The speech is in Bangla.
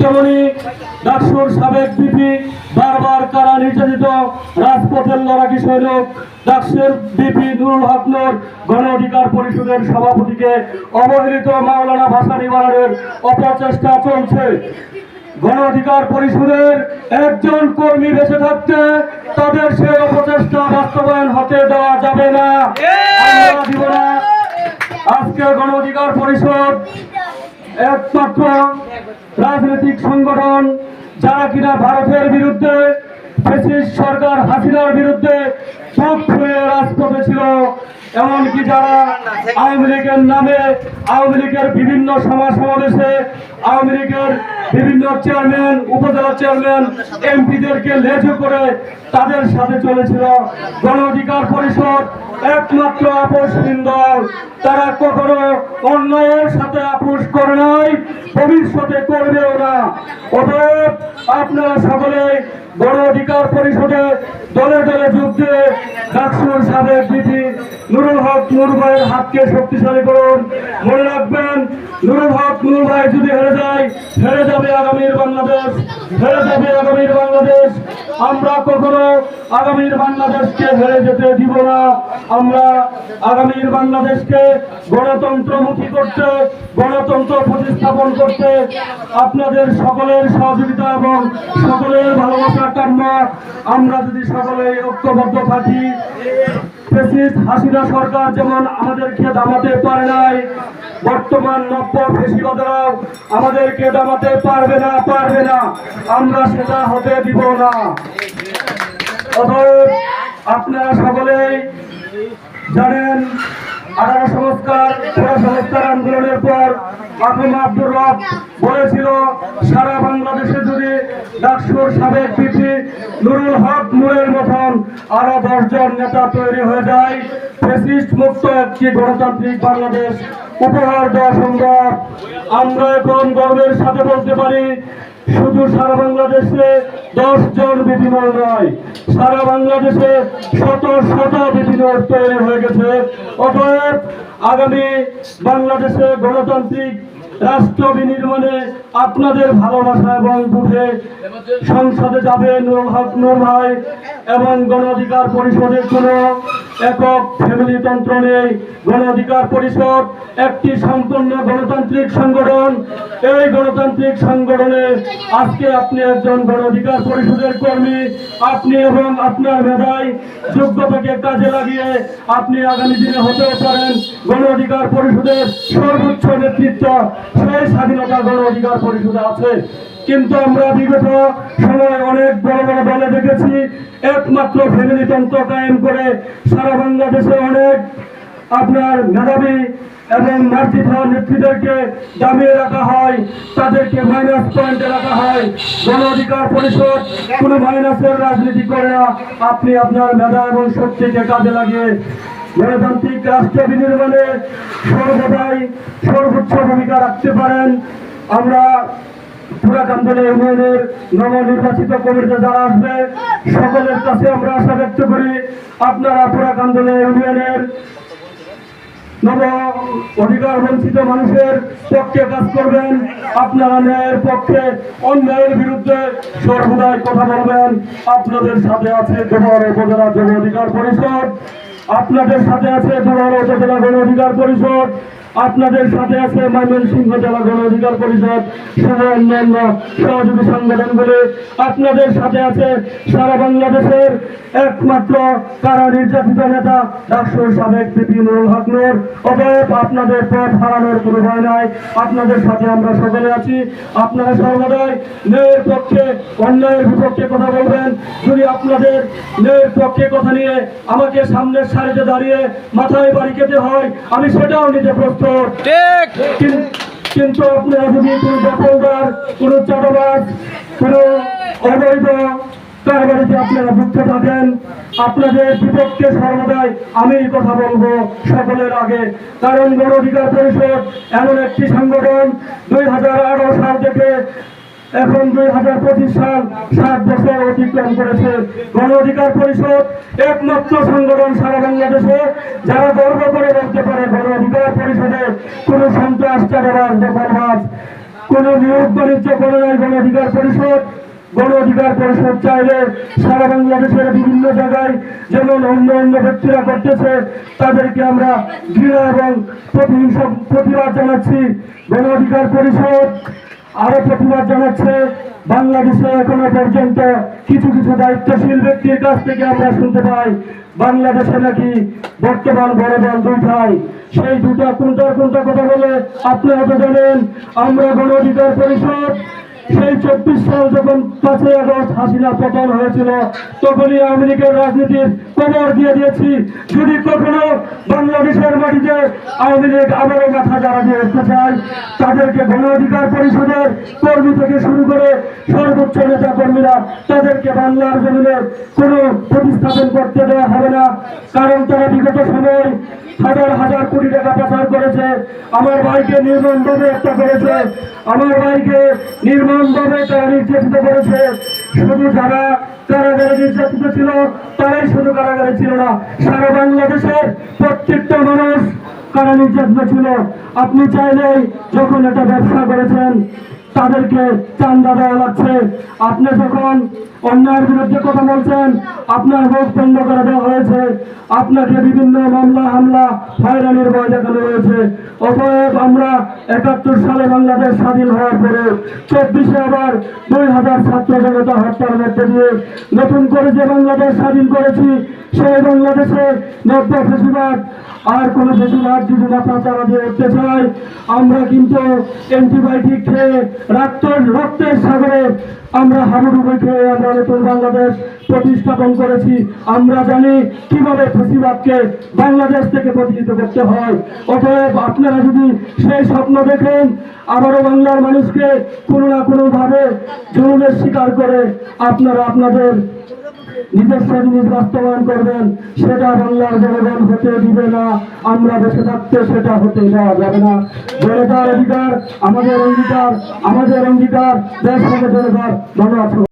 তেমনি ডাকসুর সাবেক বিপি বারবার কারা নির্যাতিত রাজপথের লড়াকি সৈনিক ডাকসুর বিপি নুরুল হকনর গণ অধিকার পরিষদের সভাপতিকে অবহেলিত মাওলানা ভাষা নিবারণের অপচেষ্টা চলছে। গণ অধিকার পরিষদের একজন কর্মী বেঁচে থাকতে তাদের সে অপচেষ্টা বাস্তবায়ন হতে দেওয়া যাবে না। আজকে গণ অধিকার পরিষদ একমাত্র রাজনৈতিক সংগঠন যারা কিনা ভারতের বিরুদ্ধে ফেসিস সরকার হাসিনার বিরুদ্ধে চোখ খুলে রাজপথে ছিল, এমনকি যারা আওয়ামী লীগের নামে আওয়ামী লীগের বিভিন্ন সমাজ সমাবেশে আওয়ামী লীগের বিভিন্ন চেয়ারম্যান উপজেলা চেয়ারম্যান এমপিদেরকে লেজু করে তাদের সাথে চলেছিল গণ অধিকার পরিষদ। একমাত্র আপোষহীন দল তারা কখনো অন্যায়ের সাথে আপোষ করে নাই, ভবিষ্যতে করবেও না। অতএব আপনারা সকলে গণ অধিকার পরিষদে দলে দলে যুদ্ধে ডাকসুর সাবেক বিধি হক ভাইয়ের হাতকে শক্তিশালী করুন। মনে রাখবেন নুরুল হক নুর ভাই যদি হেরে যায়, হেরে যাবে আগামীর বাংলাদেশ, হেরে যাবে আগামীর বাংলাদেশ। আমরা কখনো আগামীর বাংলাদেশকে হেরে যেতে দিব না। আমরা আগামীর বাংলাদেশকে গণতন্ত্রমুখী করতে, গণতন্ত্র প্রতিস্থাপন করতে আপনাদের সকলের সহযোগিতা এবং সকলের ভালোবাসার কাম্য আমরা যদি সকলে ঐক্যবদ্ধ থাকি প্রেসিডেন্ট হাসিনা সরকার যেমন আমাদেরকে দামাতে পারে নাই, বর্তমান নব্য ফেসিবাদরাও আমাদেরকে দামাতে পারবে না পারবে না। আমরা সেটা হতে দিব না। অতএব আপনারা সকলেই জানেন আঠারো সংস্কার, পুরো সংস্কার আন্দোলনের পর মাহমুদ আব্দুর রব বলেছিল, সারা বাংলাদেশে যদি ডাকসুর সাবেক পিপি নুরুল হক নূরের মতন আরও দশজন নেতা তৈরি হয়ে যায়, ফেসিস্ট মুক্ত একটি গণতান্ত্রিক বাংলাদেশ উপহার দেওয়া সম্ভব। আমরা এখন গর্বের সাথে বলতে পারি শুধু সারা বাংলাদেশে দশ জন বিপিনল নয়, সারা বাংলাদেশে শত শত বিপিনল তৈরি হয়ে গেছে। অতএব আগামী বাংলাদেশে গণতান্ত্রিক রাষ্ট্র বিনির্মাণে আপনাদের ভালোবাসা এবং বুঝে সংসদে যাবে নুরুল হক নুর ভাই এবং গণ অধিকার পরিষদের কোনো একক ফ্যামিলি তন্ত্র নেই গণ অধিকার পরিষদ একটি সম্পূর্ণ গণতান্ত্রিক সংগঠন। এই গণতান্ত্রিক সংগঠনে আজকে আপনি একজন গণ অধিকার পরিষদের কর্মী, আপনি এবং আপনার মেধায় যোগ্যতাকে কাজে লাগিয়ে আপনি আগামী দিনে হতেও পারেন গণ অধিকার পরিষদের সর্বোচ্চ নেতৃত্ব। সেই স্বাধীনতা গণ অধিকার পরিষদে আছে। কিন্তু আমরা বিগত সময় অনেক বড় বড় দলে দেখেছি, একমাত্র ফ্যামিলি তন্ত্র কায়েম করে সারা বাংলাদেশে অনেক আপনার মেধাবী এবং হওয়া নেত্রীদেরকে দামিয়ে রাখা হয়, তাদেরকে মাইনাস পয়েন্টে রাখা হয়। গণ অধিকার পরিষদ কোনো মাইনাসের রাজনীতি করে না। আপনি আপনার মেধা এবং শক্তিকে কাজে লাগিয়ে গণতান্ত্রিক রাষ্ট্র বিনির্মাণে সর্বদাই সর্বোচ্চ ভূমিকা রাখতে পারেন। আমরা অধিকার বঞ্চিত মানুষের পক্ষে কাজ করবেন, আপনারা ন্যায়ের পক্ষে অন্যায়ের বিরুদ্ধে সর্বদাই কথা বলবেন। আপনাদের সাথে আছে জোহর উপজেলা জন অধিকার পরিষদ, আপনাদের সাথে আছে জোহর উপজেলা গণ অধিকার পরিষদ আপনাদের সাথে আছে ময়মনসিংহ জেলা গণ অধিকার পরিষদ, সহ অন্যান্য সহযোগী সংগঠনগুলি। আপনাদের সাথে আছে সারা বাংলাদেশের একমাত্র কারা নির্যাতিত নেতা ডাক্তার সাবেক পিপি নুরুল হক নূর। অতএব আপনাদের পথ হারানোর কোনো ভয় নাই। আপনাদের সাথে আমরা সকলে আছি। আপনারা সর্বদাই ন্যায়ের পক্ষে, অন্যায়ের বিপক্ষে কথা বলবেন। যদি আপনাদের ন্যায়ের পক্ষে কথা নিয়ে আমাকে সামনের সারিতে দাঁড়িয়ে মাথায় বাড়ি খেতে হয়, আমি সেটাও নিতে প্রস্তুত কিন্তু আপনারা যদি কোনো দখলদার কোনো চাঁদাবাজ কোনো অবৈধ কারবারিতে আপনারা বুঝতে থাকেন। আপনাদের বিপক্ষে সর্বদাই আমি কথা বলব সকলের আগে। কারণ গণ অধিকার পরিষদ এমন একটি সংগঠন দুই হাজার আঠারো সাল থেকে এখন দুই হাজার পঁচিশ সাল সাত বছর অতিক্রম করেছে। গণ অধিকার পরিষদ, একমাত্র সংগঠন সারা বাংলাদেশে, যারা গর্ব করে বলতে পারে গণ অধিকার পরিষদে কোনো সন্ত্রাস চারাবাজ দখলবাজ কোন নিয়োগ বাণিজ্য করে নাই গণ অধিকার পরিষদ। গণ অধিকার পরিষদ চাইলে সারা বাংলাদেশের বিভিন্ন জায়গায় যেমন অন্য অন্য ব্যক্তিরা করতেছে, তাদেরকে আমরা ঘৃণা এবং প্রতিহিংসা, প্রতিবাদ জানাচ্ছি। গণ অধিকার পরিষদ আরও প্রতিবাদ জানাচ্ছে বাংলাদেশে এখনও পর্যন্ত কিছু কিছু দায়িত্বশীল ব্যক্তির কাছ থেকে আমরা শুনতে পাই, বাংলাদেশে নাকি বর্তমান বড় দল দুইটাই। সেই দুটা কোনটা কোনটা কথা বলে আপনি হয়তো জানেন? আমরা গণ অধিকার পরিষদ সেই চব্বিশ সাল যখন পাঁচই আগস্ট হাসিনা পতন হয়েছিল, তখনই লীগের রাজনীতির কবর দিয়ে দিয়েছি। যদি কখনো বাংলাদেশের মাটিতে আওয়ামী লীগ আবারও মাথা যারা দিয়ে উঠতে চায়, তাদেরকে গণ অধিকার পরিষদের কর্মী থেকে শুরু করে সর্বোচ্চ নেতা কর্মীরা তাদেরকে বাংলার জমিনে কোনো প্রতিস্থাপন করতে দেওয়া হবে না। কারণ তারা বিগত সময় হাজার হাজার কোটি টাকা পাচার করেছে, আমার ভাইকে নির্মমভাবে হত্যা করেছে, আমার ভাইকে নির্মমভাবে তারা নির্যাতিত করেছে। শুধু যারা কারাগারে নির্যাতিত ছিল, তারাই শুধু কারাগারে ছিল না, সারা বাংলাদেশের প্রত্যেকটা মানুষ কারা নির্যাতিত ছিল। আপনি চাইলেই যখন এটা ব্যবসা করেছেন তাদেরকে চান্দা দেওয়া লাগছে। আপনি যখন অন্যায়ের বিরুদ্ধে কথা বলছেন, আপনার মুখ বন্ধ করে দেওয়া হয়েছে। আপনাকে বিভিন্ন মামলা, হামলা, হয়রানির ভয় দেখানো হয়েছে। অতএব আমরা একাত্তর সালে বাংলাদেশ স্বাধীন হওয়ার পরে চব্বিশে আবার দুই হাজার ছাত্র জনতা হত্যার মধ্যে দিয়ে নতুন করে যে বাংলাদেশ স্বাধীন করেছি সেই বাংলাদেশে নব্য ফেসিবাদ আর কোন ফেসিবাদ যদি মাথা চারা দিয়ে উঠতে চায়। আমরা কিন্তু অ্যান্টিবায়োটিক খেয়ে রক্ত রক্তের সাগরে আমরা হাবুডুবু খেয়ে আমরা নতুন বাংলাদেশ প্রতিস্থাপন করেছি। আমরা জানি কীভাবে ফেসিবাদকে বাংলাদেশ থেকে প্রতিষ্ঠিত করতে হয়। অতএব আপনারা যদি সেই স্বপ্ন দেখেন, আবারও বাংলার মানুষকে কোনো না কোনো ভাবে জুলুমের শিকার করে আপনারা আপনাদের নিজস্ব জিনিস বাস্তবায়ন করবেন, সেটা বাংলার জনগণ হতে দিবে না, আমরা বেঁচে থাকতে সেটা হতে দেওয়া যাবে না। জনতার অধিকার, আমাদের অঙ্গীকার আমাদের অঙ্গীকার, দেশ থেকে জনতার ধন্যবাদ